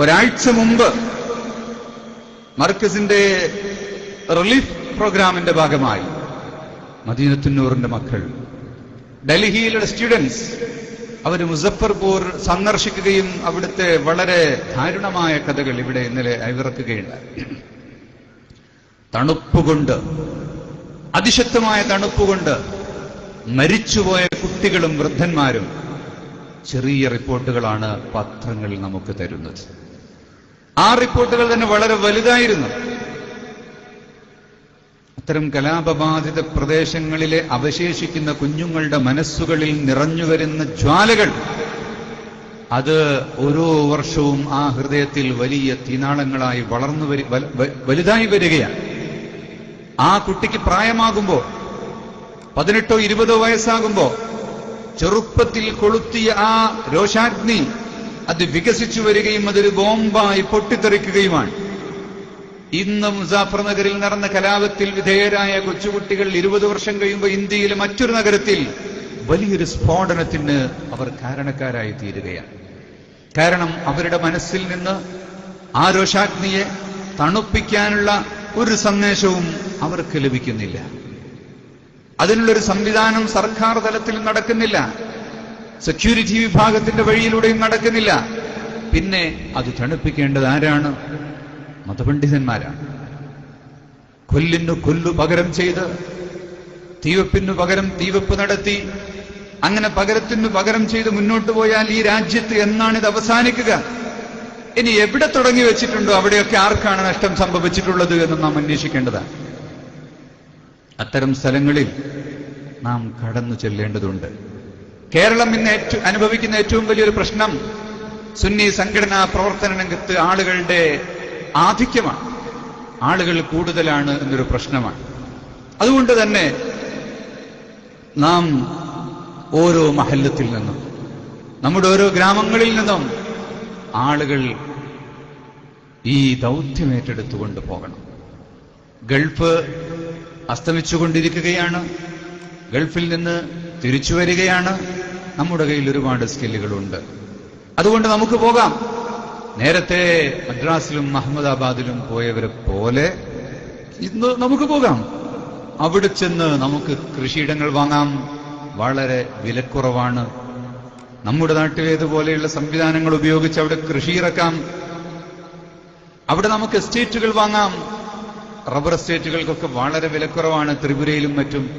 ഒരാഴ്ച മുമ്പ് മർക്കസിന്റെ റിലീഫ് പ്രോഗ്രാമിന്റെ ഭാഗമായി മദീനത്തുന്നൂറിന്റെ മക്കൾ ഡൽഹിയിലുള്ള സ്റ്റുഡൻസ് അവർ മുസഫർപൂർ സന്ദർശിക്കുകയും അവിടുത്തെ വളരെ ദാരുണമായ കഥകൾ ഇവിടെ ഇന്നലെ അയവിറക്കുകയുണ്ടായി തണുപ്പുകൊണ്ട് അതിശക്തമായ തണുപ്പുകൊണ്ട് മരിച്ചുപോയ കുട്ടികളും വൃദ്ധന്മാരും ചെറിയ റിപ്പോർട്ടുകളാണ് പത്രങ്ങൾ നമുക്ക് തരുന്നത്. ആ റിപ്പോർട്ടുകൾ തന്നെ വളരെ വലുതായിരുന്നു. അത്തരം കലാപബാധിത പ്രദേശങ്ങളിലെ അവശേഷിക്കുന്ന കുഞ്ഞുങ്ങളുടെ മനസ്സുകളിൽ നിറഞ്ഞുവരുന്ന ജ്വാലകൾ അത് ഓരോ വർഷവും ആ ഹൃദയത്തിൽ വലിയ തീനാളങ്ങളായി വളർന്നു വരി വല- വലുതായി വരികയാണ്. ആ കുട്ടിക്ക് പ്രായമാകുമ്പോൾ പതിനെട്ടോ ഇരുപതോ വയസ്സാകുമ്പോ ചെറുപ്പത്തിൽ കൊളുത്തിയ ആ രോഷാഗ്നി വികസിച്ചു വരികയും അതൊരു ബോംബായി പൊട്ടിത്തെറിക്കുകയുമാണ്. ഇന്ന് മുസാഫർ നഗറിൽ നടന്ന കലാപത്തിൽ വിധേയരായ കൊച്ചുകുട്ടികൾ ഇരുപത് വർഷം കഴിയുമ്പോൾ ഇന്ത്യയിലെ മറ്റൊരു നഗരത്തിൽ വലിയൊരു സ്ഫോടനത്തിന് അവർ കാരണക്കാരായി തീരുകയാണ്. കാരണം അവരുടെ മനസ്സിൽ നിന്ന് ആ രോഷാഗ്നിയെ തണുപ്പിക്കാനുള്ള ഒരു സന്ദേശവും അവർക്ക് ലഭിക്കുന്നില്ല. അതിനുള്ളൊരു സംവിധാനം സർക്കാർ തലത്തിൽ നടക്കുന്നില്ല. സെക്യൂരിറ്റി വിഭാഗത്തിന്റെ വഴിയിലൂടെയും നടക്കുന്നില്ല. പിന്നെ അത് തണുപ്പിക്കേണ്ടത് ആരാണ്? മതപണ്ഡിതന്മാരാണ്. കൊല്ലിനു കൊല്ലു പകരം ചെയ്ത് തീവപ്പിനു പകരം തീവപ്പ് നടത്തി അങ്ങനെ പകരത്തിനു പകരം ചെയ്ത് മുന്നോട്ട് പോയാൽ ഈ രാജ്യത്ത് എന്നാണ് ഇത് അവസാനിക്കുക? ഇനി എവിടെ തുടങ്ങി വെച്ചിട്ടുണ്ടോ? അവിടെയൊക്കെ ആർക്കാണ് നഷ്ടം സംഭവിച്ചിട്ടുള്ളത് എന്ന് നാം അന്വേഷിക്കേണ്ടതാണ്. അത്തരം സ്ഥലങ്ങളിൽ നാം കടന്നു ചെല്ലേണ്ടതുണ്ട്. കേരളം ഇന്ന് അനുഭവിക്കുന്ന ഏറ്റവും വലിയൊരു പ്രശ്നം സുന്നി സംഘടനാ പ്രവർത്തന രംഗത്ത് ആളുകളുടെ ആധിക്യമാണ്. ആളുകൾ കൂടുതലാണ് എന്നൊരു പ്രശ്നമാണ്. അതുകൊണ്ട് തന്നെ നാം ഓരോ മഹല്ലത്തിൽ നിന്നും നമ്മുടെ ഓരോ ഗ്രാമങ്ങളിൽ നിന്നും ആളുകൾ ഈ ദൗത്യമേറ്റെടുത്തുകൊണ്ട് പോകണം. ഗൾഫ് അസ്തമിച്ചുകൊണ്ടിരിക്കുകയാണ്. ഗൾഫിൽ നിന്ന് തിരിച്ചു വരികയാണ്. നമ്മുടെ കയ്യിൽ ഒരുപാട് സ്കില്ലുകളുണ്ട്. അതുകൊണ്ട് നമുക്ക് പോകാം. നേരത്തെ മദ്രാസിലും അഹമ്മദാബാദിലും പോയവരെ പോലെ ഇന്ന് നമുക്ക് പോകാം. അവിടെ ചെന്ന് നമുക്ക് കൃഷിയിടങ്ങൾ വാങ്ങാം. വളരെ വിലക്കുറവാണ്. നമ്മുടെ നാട്ടിലേതുപോലെയുള്ള സംവിധാനങ്ങൾ ഉപയോഗിച്ച് അവിടെ കൃഷി ഇറക്കാം. അവിടെ നമുക്ക് എസ്റ്റേറ്റുകൾ വാങ്ങാം. റബ്ബർ എസ്റ്റേറ്റുകൾക്കൊക്കെ വളരെ വിലക്കുറവാണ്. ത്രിപുരയിലും മറ്റും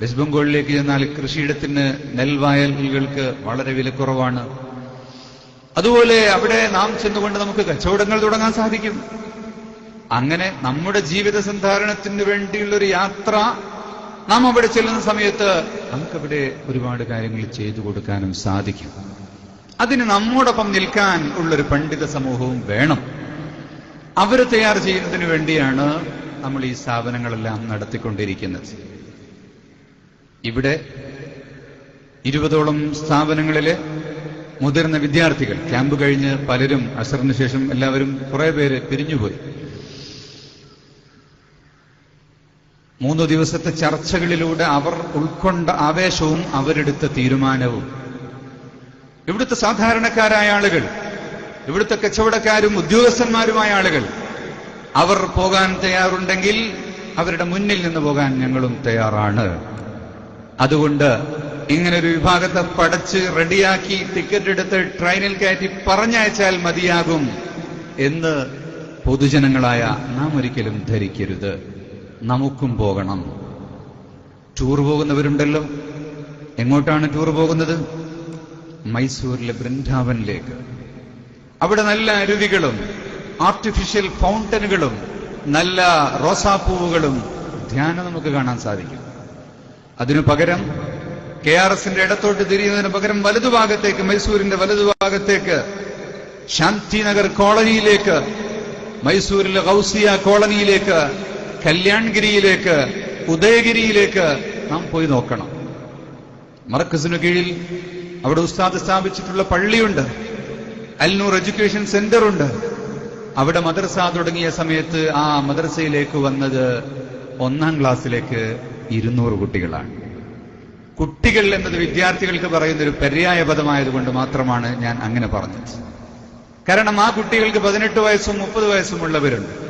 വെസ്റ്റ് ബംഗാളിലേക്ക് ചെന്നാൽ കൃഷിയിടത്തിന് നെൽവയലുകൾക്ക് വളരെ വിലക്കുറവാണ് അതുപോലെ അവിടെ നാം ചെന്നുകൊണ്ട് നമുക്ക് കച്ചവടങ്ങൾ തുടങ്ങാൻ സാധിക്കും. അങ്ങനെ നമ്മുടെ ജീവിത സന്ധാരണത്തിന് വേണ്ടിയുള്ള ഒരു യാത്ര നാം അവിടെ ചെല്ലുന്ന സമയത്ത് നമുക്കവിടെ ഒരുപാട് കാര്യങ്ങൾ ചെയ്തു കൊടുക്കാനും സാധിക്കും. അതിന് നമ്മോടൊപ്പം നിൽക്കാൻ ഉള്ളൊരു പണ്ഡിത സമൂഹവും വേണം. അവർ തയ്യാർ ചെയ്യുന്നതിന് വേണ്ടിയാണ് നമ്മൾ ഈ സ്ഥാപനങ്ങളെല്ലാം നടത്തിക്കൊണ്ടിരിക്കുന്നത്. ഇവിടെ ഇരുപതോളം സ്ഥാപനങ്ങളിലെ മുതിർന്ന വിദ്യാർത്ഥികൾ ക്യാമ്പ് കഴിഞ്ഞ് പലരും അസറിന് ശേഷം എല്ലാവരും കുറെ പേര് പിരിഞ്ഞുപോയി. മൂന്ന് ദിവസത്തെ ചർച്ചകളിലൂടെ അവർ ഉൾക്കൊണ്ട ആവേശവും അവരെടുത്ത തീരുമാനവും. ഇവിടുത്തെ സാധാരണക്കാരായ ആളുകൾ ഇവിടുത്തെ കച്ചവടക്കാരും ഉദ്യോഗസ്ഥന്മാരുമായ ആളുകൾ അവർ പോകാൻ തയ്യാറുണ്ടെങ്കിൽ അവരുടെ മുന്നിൽ നിന്ന് പോകാൻ ഞങ്ങളും തയ്യാറാണ്. അതുകൊണ്ട് ഇങ്ങനെ ഒരു വിഭാഗത്തെ പടച്ച് റെഡിയാക്കി ടിക്കറ്റ് എടുത്ത് ട്രെയിനിൽ കയറ്റി പറഞ്ഞയച്ചാൽ മതിയാകും എന്ന് പൊതുജനങ്ങളായ നാം ഒരിക്കലും ധരിക്കരുത്. നമുക്കും പോകണം. ടൂർ പോകുന്നവരുണ്ടല്ലോ. എങ്ങോട്ടാണ് ടൂർ പോകുന്നത്? മൈസൂരിലെ ബൃന്ദാവനിലേക്ക്. അവിടെ നല്ല അരുവികളും ആർട്ടിഫിഷ്യൽ ഫൗണ്ടനുകളും നല്ല റോസാപ്പൂവുകളും ധ്യാനം നമുക്ക് കാണാൻ സാധിക്കും. അതിനു പകരം കെ ആർ എസിന്റെ ഇടത്തോട്ട് തിരിയുന്നതിന് പകരം വലതുഭാഗത്തേക്ക് മൈസൂരിന്റെ വലതുഭാഗത്തേക്ക് ശാന്തിനഗർ കോളനിയിലേക്ക് മൈസൂരിലെ ഗൗസിയ കോളനിയിലേക്ക് കല്യാൺഗിരിയിലേക്ക് ഉദയഗിരിയിലേക്ക് നാം പോയി നോക്കണം. മറക്കസിനു കീഴിൽ അവിടെ ഉസ്താദ് സ്ഥാപിച്ചിട്ടുള്ള പള്ളിയുണ്ട്. അൽനൂർ എഡ്യൂക്കേഷൻ സെന്റർ ഉണ്ട് അവിടെ മദ്രസ തുടങ്ങിയ സമയത്ത് ആ മദ്രസയിലേക്ക് വന്നത് ഒന്നാം ക്ലാസ്സിലേക്ക് ഇരുന്നൂറ് കുട്ടികളാണ്. കുട്ടികൾ എന്നത് വിദ്യാർത്ഥികൾക്ക് പറയുന്ന ഒരു പര്യായ പദമായതുകൊണ്ട് മാത്രമാണ് ഞാൻ അങ്ങനെ പറഞ്ഞത്. കാരണം ആ കുട്ടികൾക്ക് പതിനെട്ട് വയസ്സും മുപ്പത് വയസ്സും ഉള്ളവരുണ്ട്.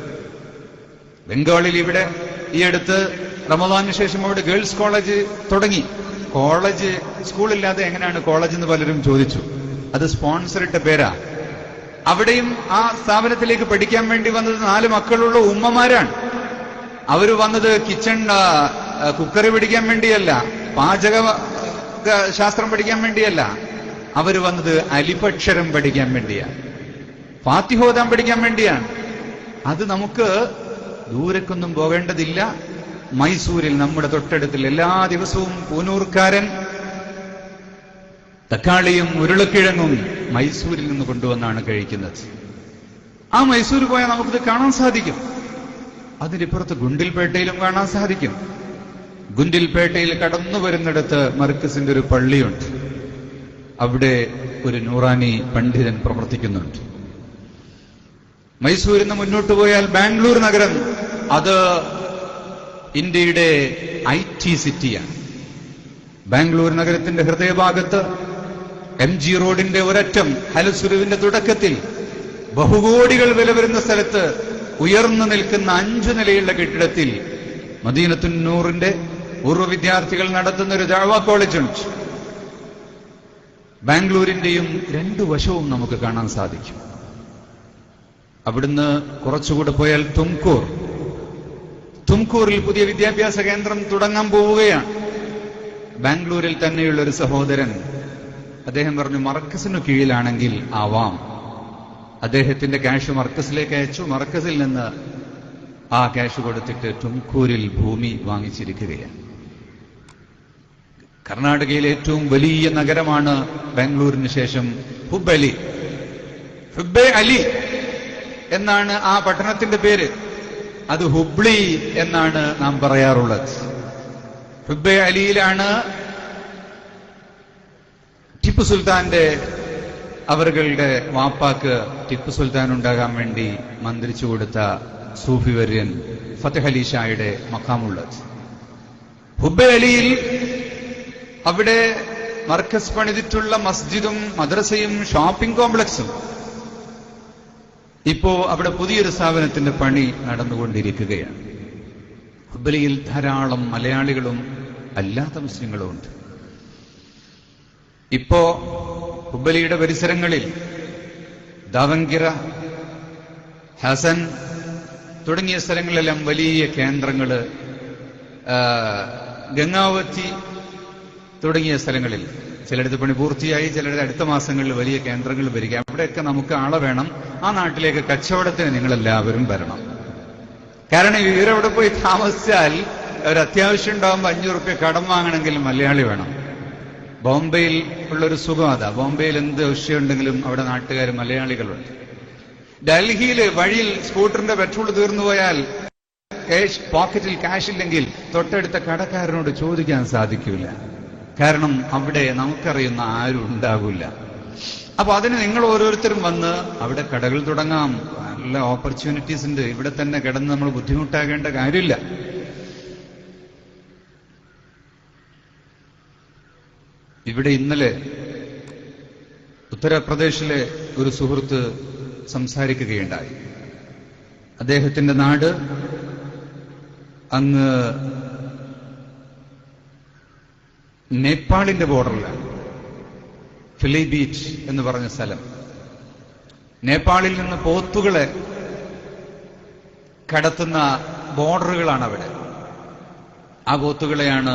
ബംഗാളിൽ ഇവിടെ ഈ അടുത്ത് റമദാനു ശേഷം അവിടെ ഗേൾസ് കോളേജ് തുടങ്ങി. കോളേജ് സ്കൂളില്ലാതെ എങ്ങനെയാണ് കോളേജ് എന്ന് പലരും ചോദിച്ചു. അത് സ്പോൺസർ ഇട്ട പേരാ. അവിടെയും ആ സ്ഥാപനത്തിലേക്ക് പഠിക്കാൻ വേണ്ടി വന്നത് നാല് മക്കളുള്ള ഉമ്മമാരാണ്. അവർ വന്നത് കിച്ചൺ കുക്കറി പിടിക്കാൻ വേണ്ടിയല്ല പാചക ശാസ്ത്രം പഠിക്കാൻ വേണ്ടിയല്ല. അവർ വന്നത് അലിപക്ഷരം പഠിക്കാൻ വേണ്ടിയാണ് ഫാത്തിഹോദാൻ പഠിക്കാൻ വേണ്ടിയാണ്. അത് നമുക്ക് ദൂരക്കൊന്നും പോകേണ്ടതില്ല. മൈസൂരിൽ നമ്മുടെ തൊട്ടടുത്തിൽ എല്ലാ ദിവസവും പൂനൂർക്കാരൻ തക്കാളിയും ഉരുളക്കിഴങ്ങും മൈസൂരിൽ നിന്ന് കൊണ്ടുവന്നാണ് കഴിക്കുന്നത്. ആ മൈസൂർ പോയാൽ നമുക്കിത് കാണാൻ സാധിക്കും. അതിനിപ്പുറത്ത് ഗുണ്ടിൽപേട്ടയിലും കാണാൻ സാധിക്കും. ഗുണ്ടിൽപേട്ടയിൽ കടന്നു വരുന്നിടത്ത് മർക്കസിന്റെ ഒരു പള്ളിയുണ്ട്. അവിടെ ഒരു നൂറാനി പണ്ഡിതൻ പ്രവർത്തിക്കുന്നുണ്ട്. മൈസൂരിൽ നിന്ന് മുന്നോട്ട് പോയാൽ ബാംഗ്ലൂർ നഗരം അത് ഇന്ത്യയുടെ ഐ ടി സിറ്റിയാണ്. ബാംഗ്ലൂർ നഗരത്തിന്റെ ഹൃദയഭാഗത്ത് എം ജി റോഡിന്റെ ഒരറ്റം ഹലസുരുവിന്റെ തുടക്കത്തിൽ ബഹുകോടികൾ വില വരുന്ന സ്ഥലത്ത് ഉയർന്നു നിൽക്കുന്ന അഞ്ചു നിലയുള്ള കെട്ടിടത്തിൽ മദീനത്തുന്നൂറിന്റെ പൂർവ വിദ്യാർത്ഥികൾ നടത്തുന്ന ഒരു ദാവ കോളേജുണ്ട് ബാംഗ്ലൂരിന്റെയും രണ്ടു വശവും നമുക്ക് കാണാൻ സാധിക്കും. അവിടുന്ന് കുറച്ചുകൂടെ പോയാൽ തുംകൂർ. തുംകൂറിൽ പുതിയ വിദ്യാഭ്യാസ കേന്ദ്രം തുടങ്ങാൻ പോവുകയാണ്. ബാംഗ്ലൂരിൽ തന്നെയുള്ള ഒരു സഹോദരൻ. അദ്ദേഹം പറഞ്ഞു മർക്കസിനു കീഴിലാണെങ്കിൽ ആവാം. അദ്ദേഹത്തിന്റെ ക്യാഷ് മർക്കസിലേക്ക് അയച്ചു. മർക്കസിൽ നിന്ന് ആ ക്യാഷ് കൊടുത്തിട്ട് തുംകൂരിൽ ഭൂമി വാങ്ങിച്ചിരിക്കുകയാണ്. കർണാടകയിലെ ഏറ്റവും വലിയ നഗരമാണ് ബാംഗ്ലൂരിന് ശേഷം ഹുബലി ഹുബെ അലി എന്നാണ് ആ പട്ടണത്തിന്റെ പേര്. അത് ഹുബ്ലി എന്നാണ് നാം പറയാറുള്ളത്. ഹുബെ അലിയിലാണ് ടിപ്പു സുൽത്താന്റെ അവരുടെ വാപ്പാക്ക് ടിപ്പു സുൽത്താൻ ഉണ്ടാകാൻ വേണ്ടി മന്ത്രിച്ചു കൊടുത്ത സൂഫിവര്യൻ ഫത്തഹ് അലി ഷായുടെ മക്കാമുള്ളത് ഹുബെ അലിയിൽ അവിടെ മർക്കസ് പണിതിട്ടുള്ള മസ്ജിദും മദ്രസയും ഷോപ്പിംഗ് കോംപ്ലക്സും ഇപ്പോ അവിടെ പുതിയൊരു സ്ഥാപനത്തിന്റെ പണി നടന്നുകൊണ്ടിരിക്കുകയാണ്. ഹുബലിയിൽ ധാരാളം മലയാളികളും അല്ലാത്ത മുസ്ലിങ്ങളും ഉണ്ട്. ഇപ്പോ ഹുബലിയുടെ പരിസരങ്ങളിൽ ദാവങ്കിറ ഹസൻ തുടങ്ങിയ സ്ഥലങ്ങളിലെല്ലാം വലിയ കേന്ദ്രങ്ങൾ ഗംഗാവത്തി ഗംഗാവതി തുടങ്ങിയ സ്ഥലങ്ങളിൽ. ചിലയിടത്ത് പണി പൂർത്തിയായി ചിലരുടെ അടുത്ത മാസങ്ങളിൽ വലിയ കേന്ദ്രങ്ങൾ വരിക അവിടെയൊക്കെ നമുക്ക് ആളെ വേണം. ആ നാട്ടിലേക്ക് കച്ചവടത്തിന് നിങ്ങൾ എല്ലാവരും വരണം. കാരണം ഇവരവിടെ പോയി താമസിച്ചാൽ ഒരു അത്യാവശ്യം ഉണ്ടാകുമ്പോൾ അഞ്ഞൂറ് റുപ്യ കടം വാങ്ങണമെങ്കിൽ മലയാളി വേണം. ബോംബെയിൽ ഉള്ളൊരു സുഖം അതാ. ബോംബെയിൽ എന്ത് വിഷയമുണ്ടെങ്കിലും അവിടെ നാട്ടുകാർ മലയാളികളുണ്ട്. ഡൽഹിയിൽ വഴിയിൽ സ്കൂട്ടറിന്റെ പെട്രോൾ തീർന്നു പോയാൽ പോക്കറ്റിൽ ക്യാഷ് ഇല്ലെങ്കിൽ തൊട്ടടുത്ത കടക്കാരനോട് ചോദിക്കാൻ സാധിക്കില്ല കാരണം അവിടെ നമുക്കറിയുന്ന ആരും ഉണ്ടാകില്ല അപ്പൊ അതിന് നിങ്ങൾ ഓരോരുത്തരും വന്ന് അവിടെ കടകൾ തുടങ്ങാം. നല്ല ഓപ്പർച്യൂണിറ്റീസ് ഉണ്ട്. ഇവിടെ തന്നെ കിടന്ന് നമ്മൾ ബുദ്ധിമുട്ടാകേണ്ട കാര്യമില്ല. ഇവിടെ ഇന്നലെ ഉത്തർപ്രദേശിലെ ഒരു സുഹൃത്ത് സംസാരിക്കുകയുണ്ടായി. അദ്ദേഹത്തിന്റെ നാട് അങ്ങ് നേപ്പാളിന്റെ ബോർഡറിലാണ് ഫിലി ബീച്ച് എന്ന് പറഞ്ഞ സ്ഥലം. നേപ്പാളിൽ നിന്ന് പോത്തുകളെ കടത്തുന്ന ബോർഡറുകളാണ് അവിടെ ആ പോത്തുകളെയാണ്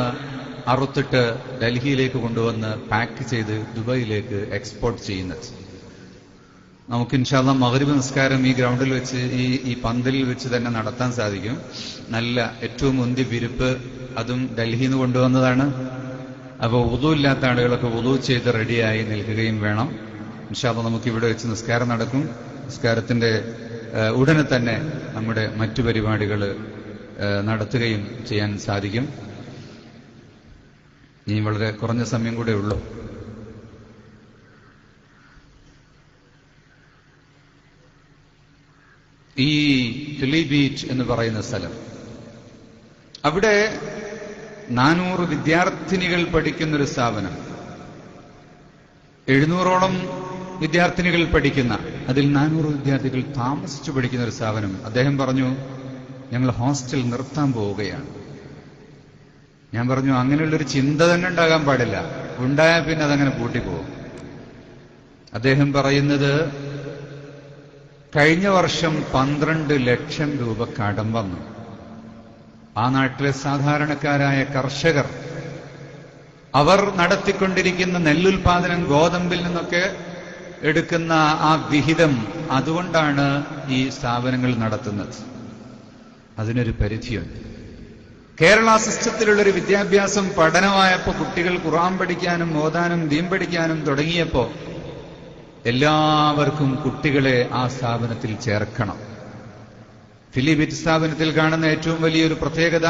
അറുത്തിട്ട് ഡൽഹിയിലേക്ക് കൊണ്ടുവന്ന് പാക്ക് ചെയ്ത് ദുബായിലേക്ക് എക്സ്പോർട്ട് ചെയ്യുന്നത്. നമുക്ക് ഇൻഷാല്ല മകരീബ് നിസ്കാരം ഈ ഗ്രൗണ്ടിൽ വെച്ച് ഈ ഈ പന്തലിൽ വെച്ച് തന്നെ നടത്താൻ സാധിക്കും. നല്ല ഏറ്റവും മുന്തി വിരിപ്പ് അതും ഡൽഹിയിൽ നിന്ന് കൊണ്ടുവന്നതാണ്. അപ്പോൾ ഉദു ഇല്ലാത്ത ആളുകളൊക്കെ ഉദു ചെയ്ത് റെഡിയായി നിൽക്കുകയും വേണം. ഇൻഷാല്ല നമുക്ക് ഇവിടെ വെച്ച് നിസ്കാരം നടക്കും. നിസ്കാരത്തിന്റെ ഉടനെ തന്നെ നമ്മുടെ മറ്റു പരിപാടികൾ നടത്തുകയും ചെയ്യാൻ സാധിക്കും. ഇനി വളരെ കുറഞ്ഞ സമയം കൂടെ ഉള്ളൂ. ഈ ഫിലി ബീച്ച് എന്ന് പറയുന്ന സ്ഥലം. അവിടെ നാനൂറ് വിദ്യാർത്ഥിനികൾ പഠിക്കുന്ന ഒരു സ്ഥാപനം. എഴുന്നൂറോളം വിദ്യാർത്ഥിനികൾ പഠിക്കുന്ന അതിൽ നാനൂറ് വിദ്യാർത്ഥികൾ താമസിച്ചു പഠിക്കുന്ന ഒരു സ്ഥാപനം. അദ്ദേഹം പറഞ്ഞു ഞങ്ങൾ ഹോസ്റ്റൽ നിർത്താൻ പോവുകയാണ്. ഞാൻ പറഞ്ഞു അങ്ങനെയുള്ളൊരു ചിന്ത തന്നെ ഉണ്ടാകാൻ പാടില്ല. ഉണ്ടായാൽ പിന്നെ അതങ്ങനെ പൂട്ടിപ്പോകും അദ്ദേഹം പറയുന്നത് കഴിഞ്ഞ വർഷം പന്ത്രണ്ട് ലക്ഷം രൂപ കടം വന്നു. ആ നാട്ടിലെ സാധാരണക്കാരായ കർഷകർ അവർ നടത്തിക്കൊണ്ടിരിക്കുന്ന നെല്ലുൽപാദനം ഗോതമ്പിൽ നിന്നൊക്കെ എടുക്കുന്ന ആ വിഹിതം അതുകൊണ്ടാണ് ഈ സ്ഥാപനങ്ങൾ നടത്തുന്നത്. അതിനൊരു പരിധിയുണ്ട്. കേരള സിസ്റ്റത്തിലുള്ളൊരു വിദ്യാഭ്യാസം പഠനമായപ്പോൾ കുട്ടികൾ ഖുറാൻ പഠിക്കാനും ഓതാനും ദീം പഠിക്കാനും തുടങ്ങിയപ്പോൾ എല്ലാവർക്കും കുട്ടികളെ ആ സ്ഥാപനത്തിൽ ചേർക്കണം. ഫിലിബിറ്റ് സ്ഥാപനത്തിൽ കാണുന്ന ഏറ്റവും വലിയൊരു പ്രത്യേകത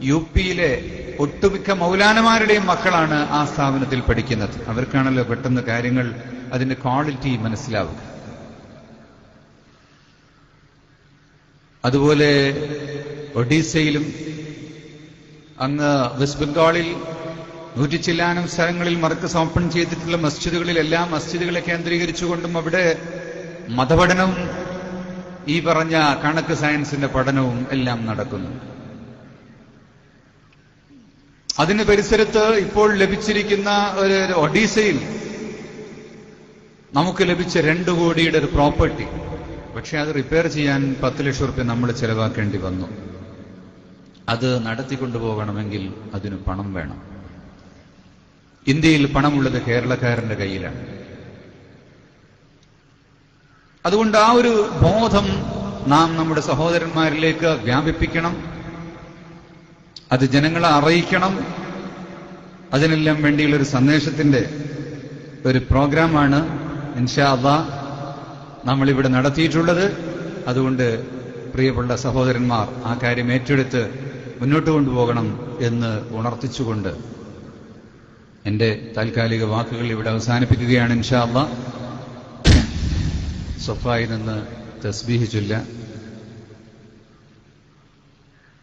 യു പിയിലെ ഒട്ടുമിക്ക മൗലാനമാരുടെയും മക്കളാണ് ആ സ്ഥാപനത്തിൽ പഠിക്കുന്നത്. അവർക്കാണല്ലോ പെട്ടെന്ന് കാര്യങ്ങൾ അതിന്റെ ക്വാളിറ്റി മനസ്സിലാവുക. അതുപോലെ ഒഡീസയിലും അങ്ങ് വെസ്റ്റ് ബംഗാളിൽ നൂറ്റി ചില്ലാനം സ്ഥലങ്ങളിൽ മർക്കസ് ഓപ്പൺ ചെയ്തിട്ടുള്ള മസ്ജിദുകളിലെല്ലാം മസ്ജിദുകളെ കേന്ദ്രീകരിച്ചുകൊണ്ടും അവിടെ മതപഠനവും ഈ പറഞ്ഞ കണക്ക് സയൻസിന്റെ പഠനവും എല്ലാം നടക്കുന്നു. അതിന് പരിസരത്ത് ഇപ്പോൾ ലഭിച്ചിരിക്കുന്ന ഒരു ഒഡീസയിൽ നമുക്ക് ലഭിച്ച രണ്ട് കോടിയുടെ ഒരു പ്രോപ്പർട്ടി. പക്ഷെ അത് റിപ്പയർ ചെയ്യാൻ പത്ത് ലക്ഷം റുപ്യ നമ്മൾ ചെലവാക്കേണ്ടി വന്നു. അത് നടത്തിക്കൊണ്ടുപോകണമെങ്കിൽ അതിന് പണം വേണം. ഇന്ത്യയിൽ പണമുള്ളത് കേരളക്കാരന്റെ കയ്യിലാണ്. അതുകൊണ്ട് ആ ഒരു ബോധം നാം നമ്മുടെ സഹോദരന്മാരിലേക്ക് വ്യാപിപ്പിക്കണം. അത് ജനങ്ങളെ അറിയിക്കണം. അതിനെല്ലാം വേണ്ടിയുള്ളൊരു സന്ദേശത്തിന്റെ ഒരു പ്രോഗ്രാമാണ് ഇൻഷാദ നമ്മളിവിടെ നടത്തിയിട്ടുള്ളത്. അതുകൊണ്ട് പ്രിയപ്പെട്ട സഹോദരന്മാർ ആ കാര്യം ഏറ്റെടുത്ത് മുന്നോട്ട് കൊണ്ടുപോകണം എന്ന് ഉണർത്തിച്ചുകൊണ്ട് എന്റെ താൽക്കാലിക വാക്കുകൾ ഇവിടെ അവസാനിപ്പിക്കുകയാണ് ഇൻഷാ അള്ളാ സൊഫായി നിന്ന് തസ്ബീഹ് ചൊല്ല